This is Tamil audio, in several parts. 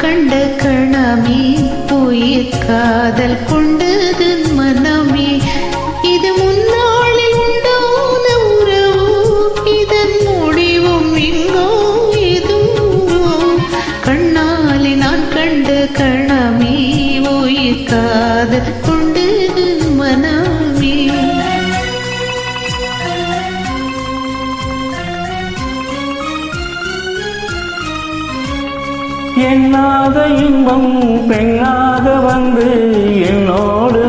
கண்ட கணமே உயிர் காதல் கொண்டது மனமே. இது முன்னாளில் உண்டான உறவு இதன் முடிவும் இங்கோ எதுவோ. கண்ணாலே நான் கண்ட கணமே உயிர் காதல் எண்ணாத இன்பம் பெண்ணாக வந்து என்னோடு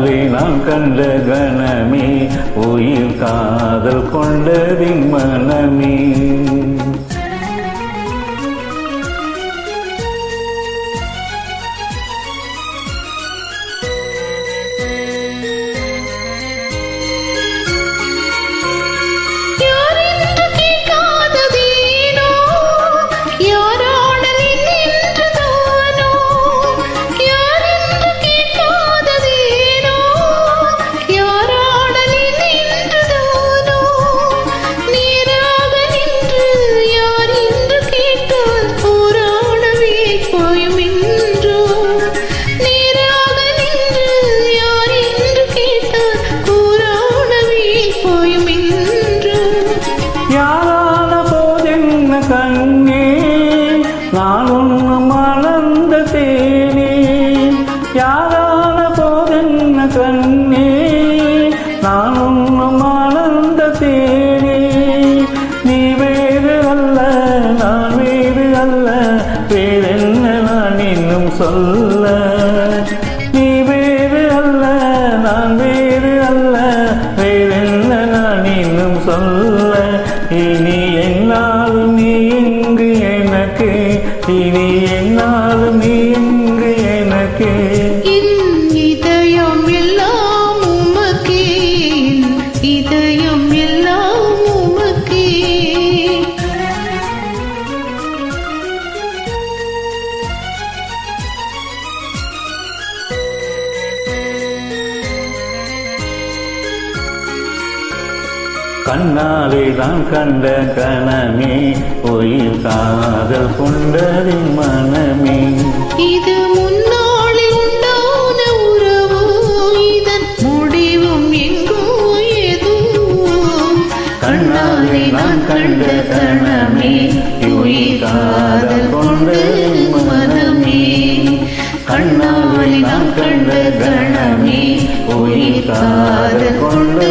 அண்ணாலே நான் கண்ட கணமே உயிர் காதல் கொண்டதின் மனமே. உன்னு மணந்த தேனே நீ வேறு அல்ல நான் வேறு அல்ல வேறென்ன நான் இன்னும் சொல்ல? நீ வேறு அல்ல நான் வேறு அல்ல வேறென்ன நான் இன்னும் சொல்ல? இனி என்னால் நீ இங்கு எனக்கு இனி கண்ணாலே தான் கண்ட கணமே உயிர் காதல் கொண்டதின் மனமே. இது முன்னாளில் உண்டான உறவோ இதன் முடிவும் எங்கோ எதுவோ கண்ணாலே நான் கண்ட கணமே உயிர் காதல் கொண்டு மனமே. கண்ணாலே நான் கண்ட கணமே உயிர் காதல் கொண்டு